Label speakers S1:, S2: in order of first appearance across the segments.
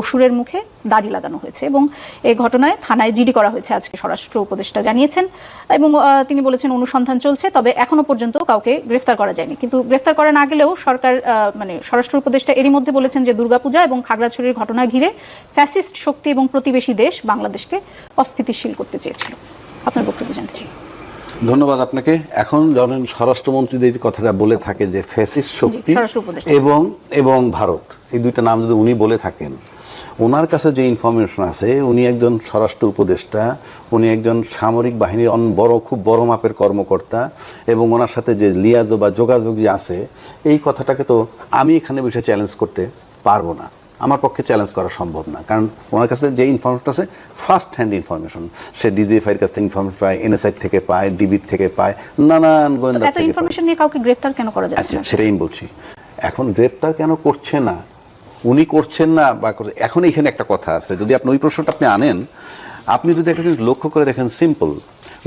S1: অসুরের মুখে দাড়ি লাগানো হয়েছে এবং এই ঘটনায় থানায় জিডি করা হয়েছে আজকে স্বরাষ্ট্র উপদেষ্টা জানিয়েছেন। এবং তিনি বলেছেন অনুসন্ধান চলছে তবে এখনও পর্যন্ত কাউকে গ্রেফতার করা যায়নি। কিন্তু গ্রেফতার করা না গেলেও সরকার মানে স্বরাষ্ট্র উপদেষ্টা এরই মধ্যে বলেছেন যে দুর্গাপূজা এবং খাগড়াছড়ির ঘটনা ঘিরে ফ্যাসিস্ট শক্তি এবং প্রতিবেশী দেশ বাংলাদেশকে অস্থিতিশীল করতে চেয়েছিল। আপনার বক্তব্য জানতে চাই।
S2: ধন্যবাদ আপনাকে। এখন যখন স্বরাষ্ট্রমন্ত্রী যে কথাটা বলে থাকে যে ফ্যাসিস্ট শক্তি। এবং এবং ভারত। এই দুইটা নাম যদি উনি বলে থাকেন ওনার কাছে যে ইনফরমেশন আছে উনি একজন স্বরাষ্ট্র উপদেষ্টা উনি একজন সামরিক বাহিনীর অন বড় খুব বড় মাপের কর্মকর্তা এবং ওনার সাথে যে লিয়াজো বা যোগাযোগ যে আছে এই কথাটাকে তো আমি এখানে বসে চ্যালেঞ্জ করতে পারব না। আমার পক্ষে চ্যালেঞ্জ করা সম্ভব না। কারণ ওনার কাছে যে ইনফরমেশন আছে ফার্স্ট হ্যান্ড ইনফরমেশন সে ডিজিএফআইয়ের কাছ থেকে ইনফরমেশন পায় এনএসআই থেকে পায় ডিবির থেকে পায় নানান গোয়েন্দা
S1: ইনফরমেশন নিয়ে কাউকে গ্রেফতার কেন করা যাচ্ছে
S2: আচ্ছা সেটাই বলছি। এখন গ্রেপ্তার কেন করছে না? উনি করছেন না বা এখন এখানে একটা কথা আছে। যদি আপনি ওই প্রশ্নটা আপনি আনেন, আপনি যদি একটা জিনিস লক্ষ্য করে দেখেন সিম্পল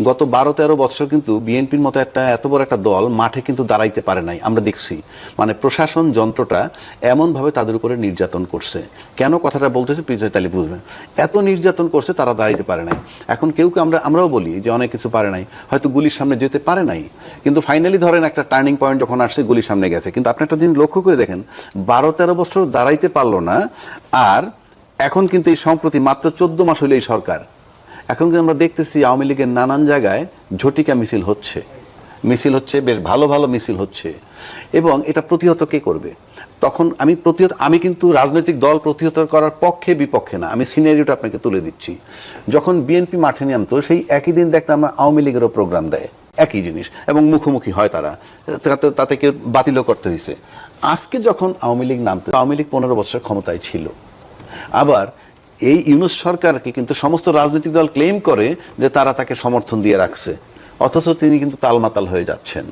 S2: গত বারো তেরো বছর কিন্তু বিএনপির মতো একটা এত বড় একটা দল মাঠে কিন্তু দাঁড়াইতে পারে নাই, আমরা দেখছি। মানে প্রশাসন যন্ত্রটা এমনভাবে তাদের উপরে নির্যাতন করছে। কেন কথাটা বলতেছে প্লিজ তালি বুঝবেন। এত নির্যাতন করছে তারা দাঁড়াইতে পারে নাই। এখন কেউ কেউ আমরা, আমরাও বলি যে অনেক কিছু পারে নাই। হয়তো গুলির সামনে যেতে পারে নাই। কিন্তু ফাইনালি ধরেন একটা টার্নিং পয়েন্ট যখন আসছে, গুলির সামনে গেছে। কিন্তু আপনি একটা জিনিস লক্ষ্য করে দেখেন বারো তেরো বছর দাঁড়াইতে পারল না। আর এখন কিন্তু এই সম্প্রতি মাত্র চোদ্দ মাস হইলে এই সরকার। এখন কিন্তু আমরা দেখতেছি আওয়ামী লীগের নানান জায়গায় ঝটিকা মিছিল হচ্ছে। মিছিল হচ্ছে, বেশ ভালো ভালো মিছিল হচ্ছে। এবং এটা প্রতিহত কে করবে? তখন আমি প্রতিহত, আমি কিন্তু রাজনৈতিক দল প্রতিহত করার পক্ষে বিপক্ষে না। আমি সিনারিওটা আপনাকে তুলে দিচ্ছি। যখন বিএনপি মাঠে নামতো, সেই একই দিন দেখতাম আমরা আওয়ামী লীগেরও প্রোগ্রাম দেয়। একই জিনিস। এবং মুখোমুখি হয় তারা। তাতে তাতে কেউ বাতিলও করতে হয়েছে আজকে যখন আওয়ামী লীগ নামতো, আওয়ামী লীগ পনেরো বছর ক্ষমতায় ছিল। আবার এই ইউনুস সরকারকে কিন্তু সমস্ত রাজনৈতিক দল ক্লেম করে যে তারা তাকে সমর্থন দিয়ে রাখছে। অথচ তিনি কিন্তু তালমাতাল হয়ে যাচ্ছেন।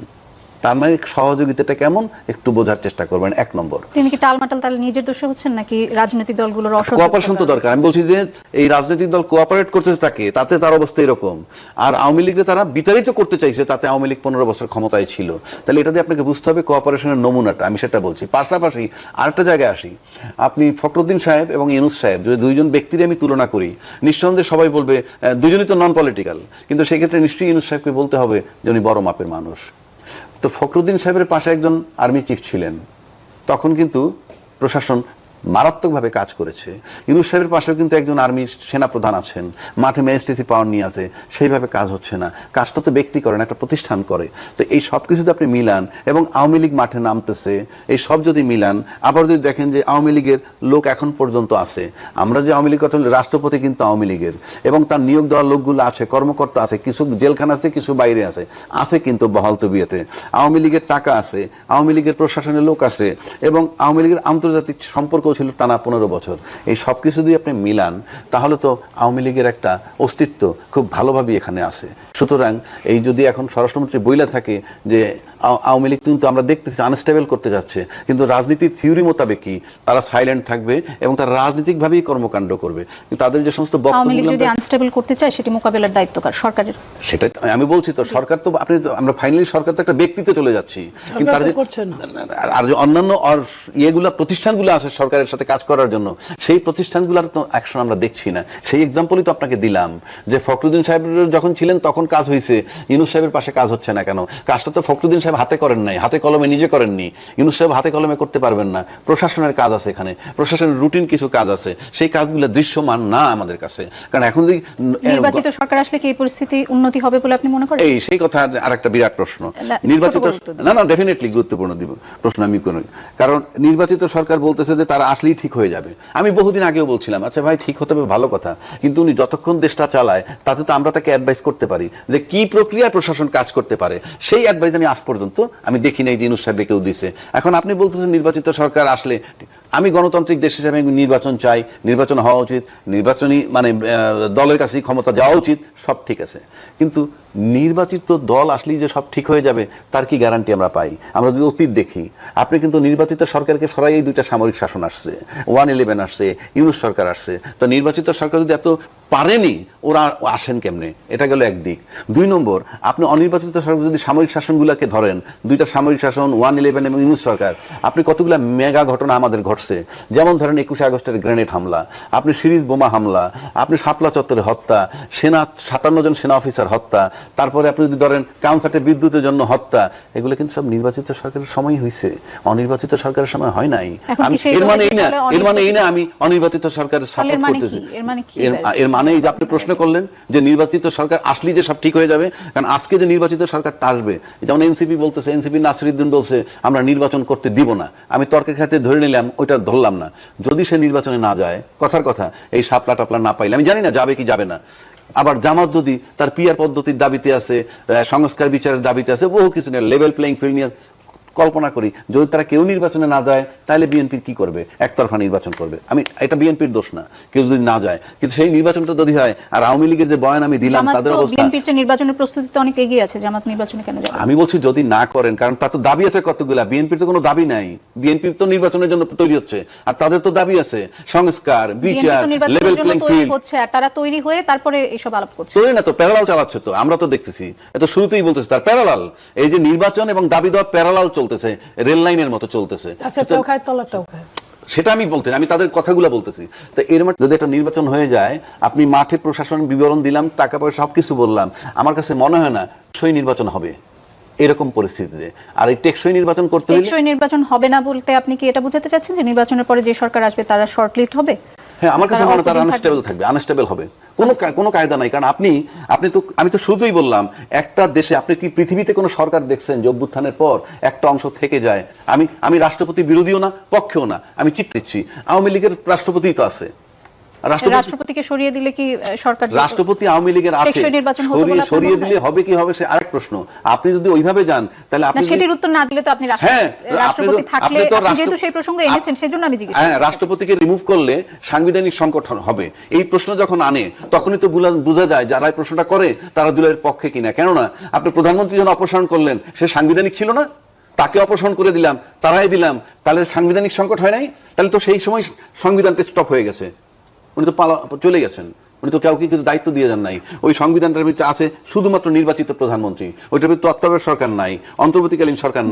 S2: তার মানে সহযোগিতাটা কেমন? একটু বোঝার চেষ্টা করবেন। এক নম্বর।
S1: তিনি কি টালমাটাল তাহলে নিজের দোষে হচ্ছেন নাকি রাজনৈতিক দলগুলোর
S2: কোঅপারেশন তো দরকার। আমি বলছি যে এই রাজনৈতিক দল কোঅপারেট করতেছে তাকে তাতে তার অবস্থা এরকম। আর আওয়ামী লীগকে তারা বিতাড়িত করতে চাইছে তাতে আওয়ামী লীগ পনেরো বছর ক্ষমতায় ছিল। তাহলে এটা দিয়ে আপনাকে বুঝতে হবে কোঅপারেশনের নমুনাটা আমি সেটা বলছি। পাশাপাশি আরেকটা জায়গায় আসি। আপনি ফখরুদ্দিন সাহেব এবং ইউনুস সাহেব যদি দুইজন ব্যক্তির আমি তুলনা করি নিঃসন্দেহে সবাই বলবে দুজনই তো নন পলিটিক্যাল কিন্তু সেক্ষেত্রে নিশ্চয়ই ইউনুস সাহেবকে বলতে হবে যে উনি বড় মাপের মানুষ। তো ফখরুদ্দিন সাহেবের পাশে একজন আর্মি চিফ ছিলেন। তখন কিন্তু প্রশাসন মারাত্মকভাবে কাজ করেছে। ইউনুস সাহেবের পাশেও কিন্তু একজন আর্মি সেনাপ্রধান আছেন। মাঠে ম্যাজিস্ট্রেসি পাওয়ার নিয়ে আছে। সেইভাবে কাজ হচ্ছে না। কাজটা তো ব্যক্তি করেন একটা প্রতিষ্ঠান করে। তো এই সব কিছুতে আপনি মিলান এবং আওয়ামী লীগ মাঠে নামতেছে, এই সব যদি মিলান, আবার যদি দেখেন যে আওয়ামী লীগের লোক এখন পর্যন্ত আছে। আমরা যে আওয়ামী লীগ কথা রাষ্ট্রপতি কিন্তু আওয়ামী লীগের। এবং তার নিয়োগ দেওয়ার লোকগুলো আছে, কর্মকর্তা আছে, কিছু জেলখানা আছে, কিছু বাইরে আছে। আছে কিন্তু বহাল তবিয়াতে। আওয়ামী লীগের টাকা আছে, আওয়ামী লীগের প্রশাসনের লোক আছে এবং আওয়ামী লীগের আন্তর্জাতিক সম্পর্ক ছিল টানা পনেরো বছর। এই সব কিছু দিয়ে আপনি মিলান তাহলে তো আওয়ামী লীগের একটা অস্তিত্ব খুব ভালোভাবেই এখানে আছে। সুতরাং এই যদি এখন স্বরাষ্ট্রমন্ত্রী বইলা থাকে যে আওয়ামী লীগ কিন্তু আমরা দেখতেছি আনস্টেবল করতে যাচ্ছে কিন্তু রাজনীতির থিওরি মোতাবেক কি? তারা সাইলেন্ট থাকবে এবং তারা রাজনৈতিকভাবেই কর্মকাণ্ড করবে। তাদের যে সমস্ত বক্তব্য
S1: যদি আনস্টেবল করতে চায় সেটি মোকাবেলার দায়িত্ব কার? সরকারের।
S2: সেটা আমি বলছি তো সরকার তো আপনি আমরা ফাইনালি সরকার তো একটা ব্যক্তিতে চলে যাচ্ছি। কিন্তু তার আর- আর যে অন্যান্য আর ইয়েগুলো প্রতিষ্ঠানগুলো আছে সরকারের সাথে কাজ করার জন্য সেই প্রতিষ্ঠানগুলোর তো অ্যাকশন আমরা দেখছি না। সেই এক্সাম্পলই তো আপনাকে দিলাম যে ফখরুদ্দিন সাহেব যখন ছিলেন তখন কাজ হয়েছে ইউনুস সাহেবের পাশে কাজ হচ্ছে না কেন? কাজটা তো ফখরুদ্দিন সাহেব হাতে করেন নাই হাতে কলমে নিজে করেননি। ইউনুস সাহেব হাতে কলমে করতে পারবেন না প্রশাসনের কাজ আছে এখানে প্রশাসনের রুটিন কিছু কাজ আছে সেই কাজগুলো দৃশ্যমান না আমাদের কাছে। কারণ এখন যদি
S1: নির্বাচিত সরকার আসলে কি এই পরিস্থিতি উন্নতি হবে বলে আপনি মনে করেন?
S2: এই সেই কথা আর একটা বিরাট প্রশ্ন। নির্বাচিত। না না ডেফিনেটলি গুরুত্বপূর্ণ দিব প্রশ্ন আমি কোনো কারণ নির্বাচিত সরকার বলতেছে যে তারা আসলেই ঠিক হয়ে যাবে। আমি বহুদিন আগেও বলছিলাম আচ্ছা ভাই, ঠিক হতে হবে, ভালো কথা। কিন্তু উনি যতক্ষণ দেশটা চালায়, তাতে তো আমরা তাকে অ্যাডভাইস করতে পারি যে কি প্রক্রিয়ায় প্রশাসন কাজ করতে পারে। সেই অ্যাডভাইস আমি আজ পর্যন্ত আমি দেখি নাই যে ইনুস সাহেব কেউ দিছে। এখন আপনি বলতেছেন নির্বাচিত সরকার আসলে আমি গণতান্ত্রিক দেশ হিসেবে নির্বাচন চাই, নির্বাচন হওয়া উচিত, নির্বাচনী মানে দলের কাছে ক্ষমতা যাওয়া উচিত, সব ঠিক আছে। কিন্তু নির্বাচিত দল আসলেই যে সব ঠিক হয়ে যাবে, তার কি গ্যারান্টি আমরা পাই? আমরা যদি অতীত দেখি, আপনি কিন্তু নির্বাচিত সরকারকে সরাই এই দুইটা সামরিক শাসন আসছে ওয়ান ইলেভেন আসছে, ইউনুস সরকার আসছে। তো নির্বাচিত সরকার যদি এত পারেনি, ওরা আসেন কেমনে? এটা গেল একদিক দুই নম্বর, আপনি অনির্বাচিত সরকার যদি সামরিক শাসনগুলোকে ধরেন, দুইটা সামরিক শাসন ওয়ান ইলেভেন এবং ইউনুস সরকার, আপনি কতগুলো মেগা ঘটনা আমাদের ঘটছে? যেমন ধরেন একুশে আগস্টের গ্রেনেড হামলা, আপনি সিরিজ বোমা হামলা, আপনি শাপলা চত্বরে হত্যা, সেনা সাতান্ন জন সেনা অফিসার হত্যা তারপরে আপনি যদি ধরেন কাউন্সাটে বিদ্যুতের জন্য হত্যা এগুলো কিন্তু সব নির্বাচিত সরকারের সময় হয়েছে। অনির্বাচিত সরকারের সময় হয় নাই। আমি এর মানে এই না এর মানে এই না আমি অনির্বাচিত সরকারের সাপোর্ট
S1: মানে
S2: করতেছি।
S1: এর মানে
S2: মানে এই যে আপনি প্রশ্ন করলেন যে নির্বাচিত সরকার আসলেই যে সব ঠিক হয়ে যাবে কারণ আজকে যে নির্বাচিত সরকারটা আসবে যেমন এনসিপি বলতেছে এনসিপি নাসিরুদ্দিন বলছে আমরা নির্বাচন করতে দিব না। আমি তর্কের খাতে ধরে নিলাম ওইটা ধরলাম না। যদি সে নির্বাচনে না যায় কথার কথা এই সাপলা টাপলা না পাইলে আমি জানি না যাবে কি যাবে না। আবার জামাত যদি তার পিয়ার পদ্ধতির দাবিতে আছে সংস্কার বিচারের দাবিতে আছে, বহু কিছু নিয়ে লেভেল প্লেইং ফিল্ড নিয়ে কল্পনা করি যদি তারা কেউ নির্বাচনে না যায় তাহলে বিএনপির কি করবে? একতরফা নির্বাচন করবে। আমি এটা বিএনপির দোষ না কেউ যদি না যায়। কিন্তু সেই নির্বাচনটা যদি হয় আর আওয়ামী লীগের যে বয়ান আমি দিলাম তাদের অবস্থা
S1: নির্বাচনের প্রস্তুতিতে অনেক এগিয়ে আছে জামাত নির্বাচনে কেন যাবে?
S2: আমি বলছি যদি না করেন কারণ তার তো দাবি আছে কতগুলা বিএনপির তো কোনো দাবি নাই। বিএনপি তো নির্বাচনের জন্য তৈরি হচ্ছে আর তাদের তো দাবি আছে সংস্কার বিচার লেভেল প্লেইং ফিল্ড
S1: হচ্ছে আর তারা তৈরি হয়ে তারপরে এসব আলাপ করছে।
S2: তৈরি না তো প্যারালাল চালাচ্ছে তো আমরা তো দেখতেছি। এত শুরুতেই বলতেছে তার প্যারালাল এই যে নির্বাচন এবং দাবি দেওয়া প্যারালাল চলতেছে রেল লাইনের মতো চলতেছে।
S3: আচ্ছা
S2: সেটা আমি বলতে আমি তাদের কথাগুলো বলতেছি। তো এর মধ্যে যদি একটা নির্বাচন হয়ে যায় আপনি মাঠে প্রশাসন বিবরণ দিলাম টাকা পয়সা সবকিছু বললাম আমার কাছে মনে হয় না সই নির্বাচন হবে এরকম পরিস্থিতিতে। আর এই টেকসই নির্বাচন করতে
S1: টেকসই নির্বাচন হবে না বলতে আপনি কি এটা বোঝাতে চাচ্ছেন যে নির্বাচনের পরে যে সরকার আসবে তারা শর্ট লিস্ট হবে?
S2: হ্যাঁ আমার কাছে মনে হয় তারা আনস্টেবল থাকবে। আনস্টেবল হবে। কোনো কোনো কায়দা নাই। কারণ আপনি আপনি তো আমি তো শুধুই বললাম একটা দেশে আপনি কি পৃথিবীতে কোনো সরকার দেখছেন যে অভ্যুত্থানের পর একটা অংশ থেকে যায়? আমি আমি রাষ্ট্রপতি বিরোধীও না পক্ষেও না। আমি চিট দিচ্ছি। আওয়ামী লীগের রাষ্ট্রপতি তো আছে।
S1: রাষ্ট্রপতিকে সরিয়ে দিলে কি সরকার
S2: রাষ্ট্রপতি আওয়ামী লীগের আছে। সরিয়ে দিলে হবে কি হবে সে আরেক প্রশ্ন। আপনি যদি ওইভাবে যান তাহলে আপনি
S1: সেটির উত্তর না দিলে তো আপনি
S2: হ্যাঁ
S1: রাষ্ট্রপতি থাকলে
S2: আপনি
S1: যেহেতু সেই প্রসঙ্গ এনেছেন সেজন্য আমি জিজ্ঞেস
S2: হ্যাঁ রাষ্ট্রপতিকে রিমুভ করলে সাংবিধানিক সংকট হবে। এই প্রশ্ন যখন আনে তখনই তো বোঝা যায় যারা এই প্রশ্নটা করে তারা দুলের পক্ষে কিনা। কেননা আপনি প্রধানমন্ত্রী যখন অপসারণ করলেন সে সাংবিধানিক ছিল না? তাকে অপসারণ করে দিলাম তারাই দিলাম তাহলে সাংবিধানিক সংকট হয় নাই? তাহলে তো সেই সময় সংবিধানটা স্টপ হয়ে গেছে। উনি তো পালা চলে গেছেন। উনি তো কাউকে কিছু দায়িত্ব দিয়ে যান নাই। ওই সংবিধানটার ভিতরে আছে শুধুমাত্র নির্বাচিত প্রধানমন্ত্রী। ওইটার ভিতরে তত্ত্বাবধায়ক সরকার নাই অন্তর্বর্তীকালীন সরকার নাই।